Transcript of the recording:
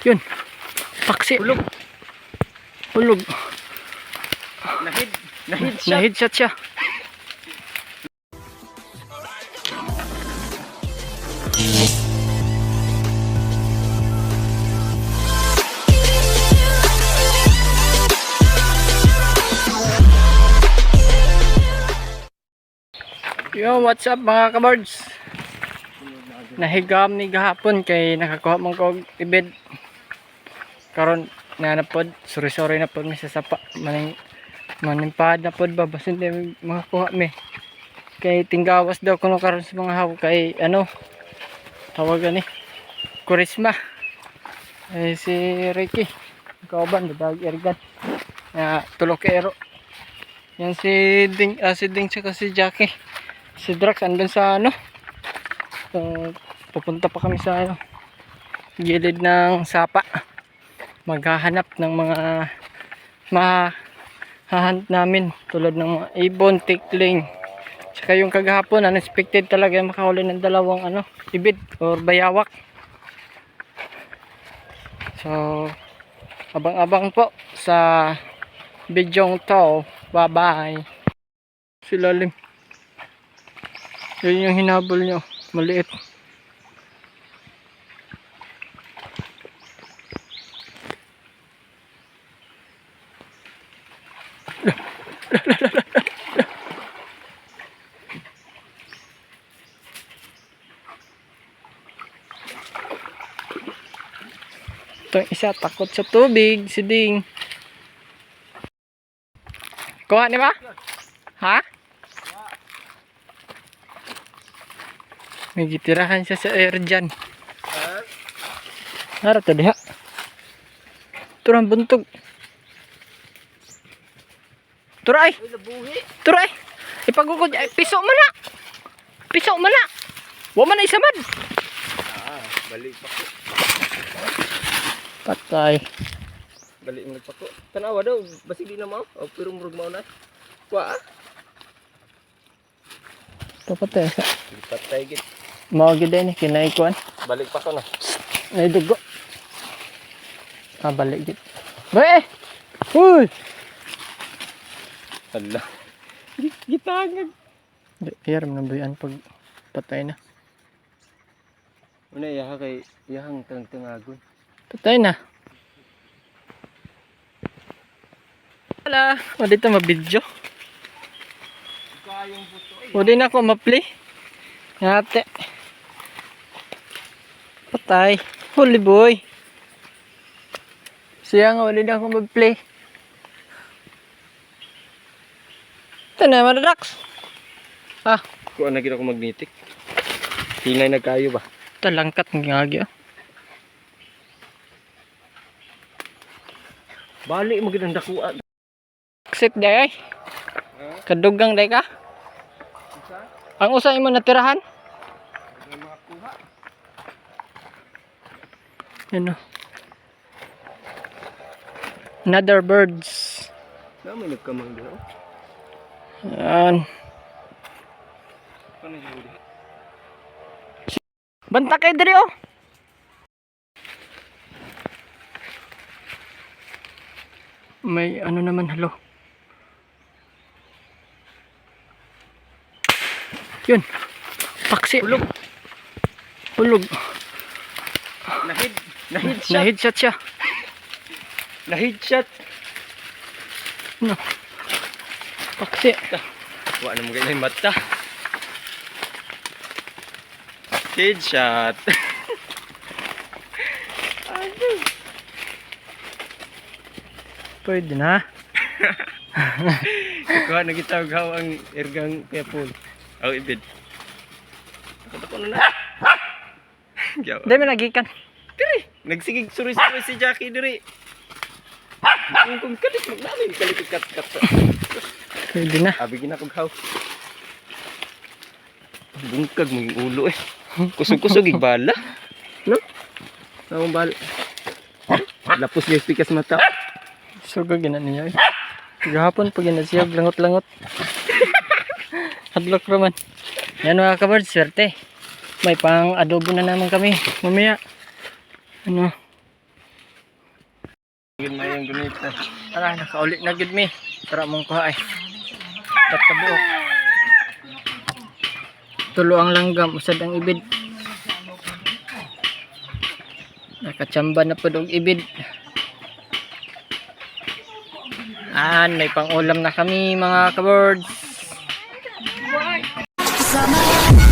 Yun. Paksi. Hulog. Hulog. Nahid. Nahid siya. Na-headshot siya. Yo, what's up mga kabards? Nahigam ni gahapon kay nakakuha mong kog ibid. Karon na na pod, sorry sorry na pod mi sa sapa maning manimpad na pod ba basin di makakuha mi. Kay tinggawas daw kuno karon sa mga haw kay ano tawag ni Kurisma. Eh si Ricky. Kauban badag ergan. Ya tulok ero. Yan si Ding, ah, si Ding tsaka si Jackie. Si Drax andun sa ano. So, pupunta pa kami sa ano, gilid ng sapa. Maghahanap ng mga mahahanap namin tulad ng mga ibon, tikling. Tsaka yung kagahapon, unexpected talaga makahuli ng dalawang ano, ibid or bayawak. So, abang-abang po sa bidyong to. Bye-bye. Silalim. Yun yung hinabol nyo. Maliit. Itong isa takot sa tubig. Si Ding. Kuha ni ba? Ha? May gitirahan siya sa air dyan. Nara to diha. Turang buntog. Turay! Turay! Ipagugod. Ay, piso mo na! Piso mo na! Wa man na isamad! Ah, balik pa ko. Patay. Balik mo pa ko. Tanawa daw, basig di na mo. O, pero murag mo na. Kwa ah. Papatay. Sa Lipat tayo git. mga gida ni kinaikuan. Balik pa ko na. Ay dugo. Ah, balik git. Be! Uy! Hala. Gitangag. Di, Kaya ram nabuyan pag patay na. Una, iyaha kay, iyahang tang-tangagon. Patay na. Wala. O dito mabidyo. Kayong buto. O di na ako ma-play. Ngate. Patay. Holy boy. Siya nga wala na ako mag-play. Ito na, madadax. Ah, Kuha na kita ko magnitik. Hinay na kayo ba? talangkat ng ngagi. oh. Balik mo ginang dakuan. Exit day ay. Kadugang day ka. Ang usa mo natirahan? Ano? Another birds. May nagkamang doon. Yan. Banta kay diri oh. May ano naman halo. Yun. Paksi. Hulog. Hulog. Nahid. Nahid shot. Na-headshot siya. Nahid shot. No. Paksi. Wala na mo ganyan yung mata. Headshot. Pwede na. Kuha na kita gaw ang ergang pepol. Aw ibid. Ako ko na na. May nagikan. Diri. Nagsigig suri-suri si Jackie diri. Ang kung kalit magdali kalit kat kat. Pwede na. Abi gina kog haw. Bungkag mo yung ulo eh. Kusog-kusog yung bala. No? Ang bala. Lapos niya pikas mata. Suga gina niya eh. Gahapon pag ginasiyag, langot-langot. Hadlock raman. Yan mga kabard, swerte. May pang adobo na naman kami. Mamaya. Ano? Yun may yung gunita. Tara, nakaulit na gid mi. Tara mong kuha ay. Tatabuok. Tulo ang langgam, usad ang ibid. Nakatsamba na po og ibid. An, may pang-ulam na kami mga kabirds. Sama